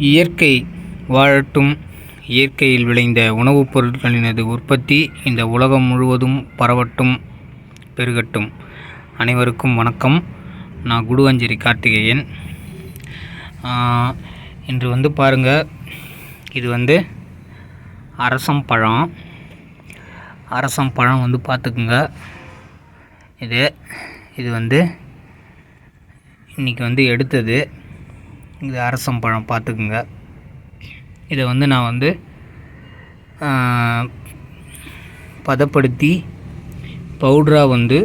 இயற்கை வாழட்டும். இயற்கையில் விளைந்த உணவுப் பொருட்களினது உற்பத்தி இந்த உலகம் முழுவதும் பரவட்டும் பெருகட்டும். அனைவருக்கும் வணக்கம். நான் குடுவஞ்சேரி கார்த்திகேயன். இன்று வந்து பாருங்கள் இது வந்து அரசம் பழம். அரசம் பழம் வந்து பார்த்துக்குங்க. இது இது வந்து இன்றைக்கி வந்து எடுத்தது. இது அரசம் பழம் பார்த்துக்குங்க. இதை வந்து நான் வந்து பதப்படுத்தி பவுடராக வந்து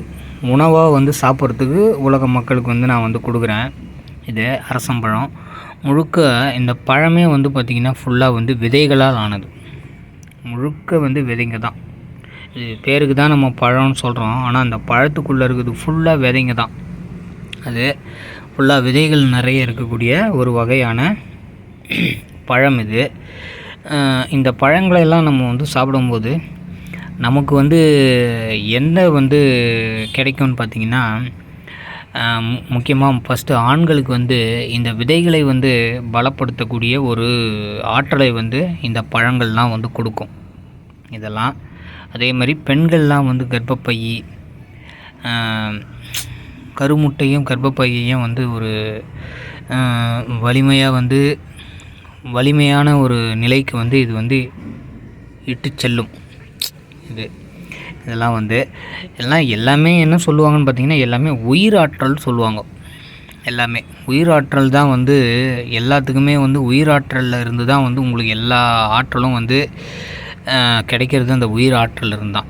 உணவாக வந்து சாப்பிட்றதுக்கு உலக மக்களுக்கு வந்து நான் வந்து கொடுக்குறேன். இது அரசம்பழம் முழுக்க இந்த பழமே வந்து பார்த்திங்கன்னா ஃபுல்லாக வந்து விதைகளால் ஆனது. முழுக்க வந்து விதைங்க தான். இது பேருக்கு தான் நம்ம பழம்னு சொல்கிறோம் ஆனால் அந்த பழத்துக்குள்ளே இருக்கிறது ஃபுல்லாக விதைங்க தான். அது ஃபுல்லாக விதைகள் நிறைய இருக்கக்கூடிய ஒரு வகையான பழம் இது. இந்த பழங்களை எல்லாம் நம்ம வந்து சாப்பிடும்போது நமக்கு வந்து என்ன வந்து கிடைக்கும்னு பார்த்திங்கன்னா முக்கியமாக ஃபஸ்ட்டு ஆண்களுக்கு வந்து இந்த விதைகளை வந்து பலப்படுத்தக்கூடிய ஒரு ஆற்றலை வந்து இந்த பழங்கள்லாம் வந்து கொடுக்கும். இதெல்லாம். அதே மாதிரி பெண்கள்லாம் வந்து கர்ப்பப்பை கருமுட்டையும் கர்ப்பப்பையையும் வந்து ஒரு வலிமையாக வந்து வலிமையான ஒரு நிலைக்கு வந்து இது வந்து இட்டு செல்லும். இது இதெல்லாம் வந்து எல்லாம் எல்லாமே என்ன சொல்லுவாங்கன்னு பார்த்தீங்கன்னா எல்லாமே உயிராற்றல் சொல்லுவாங்க. எல்லாமே உயிராற்றல் தான் வந்து எல்லாத்துக்குமே வந்து உயிராற்றலில் இருந்து தான் வந்து உங்களுக்கு எல்லா ஆற்றலும் வந்து கிடைக்கிறது அந்த உயிர் ஆற்றல் இருந்தான்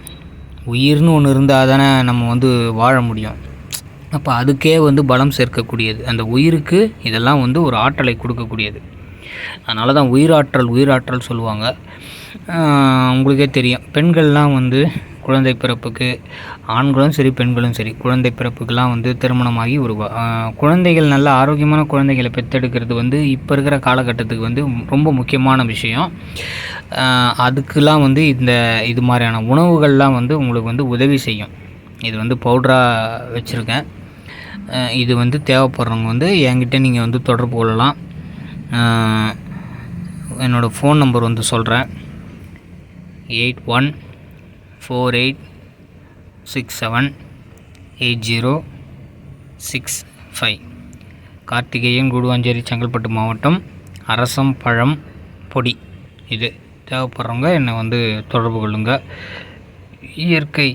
உயிர்னு ஒன்று இருந்தால் தானே நம்ம வந்து வாழ முடியும். அப்போ அதுக்கே வந்து பலம் சேர்க்கக்கூடியது. அந்த உயிருக்கு இதெல்லாம் வந்து ஒரு ஆற்றலை கொடுக்கக்கூடியது. அதனால தான் உயிராற்றல் உயிராற்றல் சொல்லுவாங்க. உங்களுக்கே தெரியும். பெண்கள்லாம் வந்து குழந்தை பிறப்புக்கு ஆண்களும் சரி பெண்களும் சரி குழந்தை பிறப்புக்கெல்லாம் வந்து திருமணமாகி ஒரு குழந்தைகள் நல்ல ஆரோக்கியமான குழந்தைகளை பெற்றெடுக்கிறது வந்து இப்போ இருக்கிற காலகட்டத்துக்கு வந்து ரொம்ப முக்கியமான விஷயம். அதுக்கெலாம் வந்து இந்த இது மாதிரியான உணவுகள்லாம் வந்து உங்களுக்கு வந்து உதவி செய்யும். இது வந்து பவுடராக வச்சுருக்கேன். இது வந்து தேவைப்படுறவங்க வந்து என்கிட்ட நீங்கள் வந்து தொடர்பு கொள்ளலாம். என்னோடய ஃபோன் நம்பர் வந்து சொல்கிறேன் eight one four eight six seven eight zero six five Karthikeyan Guduvanchery Chengalpattu மாவட்டம் அரசம் பழம் பொடி. இது தேவைப்படுறவங்க என்னை வந்து தொடர்பு கொள்ளுங்கள் இயற்கை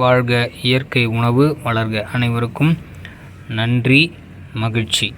வாழ்க இயற்கை உணவு வளர்க அனைவருக்கும் நன்றி மகிழ்ச்சி.